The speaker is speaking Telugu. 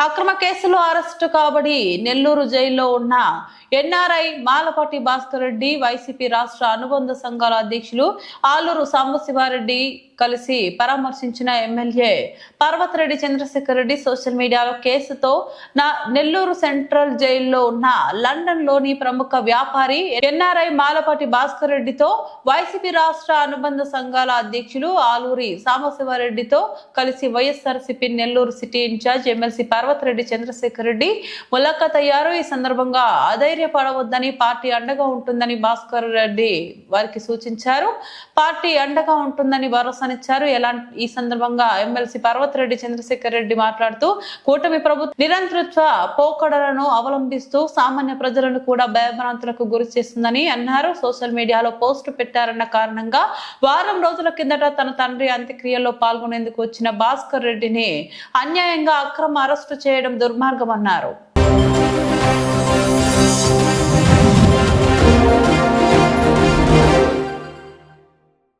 I కేసులో అరెస్టు కాబడి నెల్లూరు జైల్లో ఉన్న ఎన్ఆర్ఐ మాలపాటి భాస్కర్ రెడ్డి వైసీపీ రాష్ట్ర అనుబంధ సంఘాల అధ్యక్షులు ఆలూరు సాంబశివారెడ్డి కలిసి పరామర్శించిన ఎమ్మెల్యే పర్వతరెడ్డి చంద్రశేఖర్ రెడ్డి సోషల్ మీడియాలో కేసుతో నా నెల్లూరు సెంట్రల్ జైల్లో ఉన్న లండన్లోని ప్రముఖ వ్యాపారి ఎన్ఆర్ఐ మాలపాటి భాస్కర్ రెడ్డితో వైసీపీ రాష్ట్ర అనుబంధ సంఘాల అధ్యక్షులు ఆలూరి సాంబశివారెడ్డితో కలిసి YSRCP Nellore city incharge MLC Parvathareddy Reddy Chandrasekhar Reddy ములాఖత్ అయ్యారు. ఈ సందర్భంగా అధైర్యపడవద్దని పార్టీ అండగా ఉంటుందని భాస్కర్ రెడ్డి వారికి సూచించారు. పార్టీ అండగా ఉంటుందని భరోసానిచ్చారు. ఎలాంటి ఈ సందర్భంగా ఎమ్మెల్సీ పర్వతరెడ్డి చంద్రశేఖర్ రెడ్డి మాట్లాడుతూ కూటమి ప్రభుత్వం నిరంతృత్వ పోకడలను అవలంబిస్తూ సామాన్య ప్రజలను కూడా భయభ్రాంతులకు గురి చేస్తుందని అన్నారు. సోషల్ మీడియాలో పోస్టు పెట్టారన్న కారణంగా వారం రోజుల కిందట తన తండ్రి అంత్యక్రియల్లో పాల్గొనేందుకు వచ్చిన భాస్కర్ రెడ్డిని అన్యాయంగా అక్రమ అరెస్టు చేయడం దుర్మార్గమన్నారు.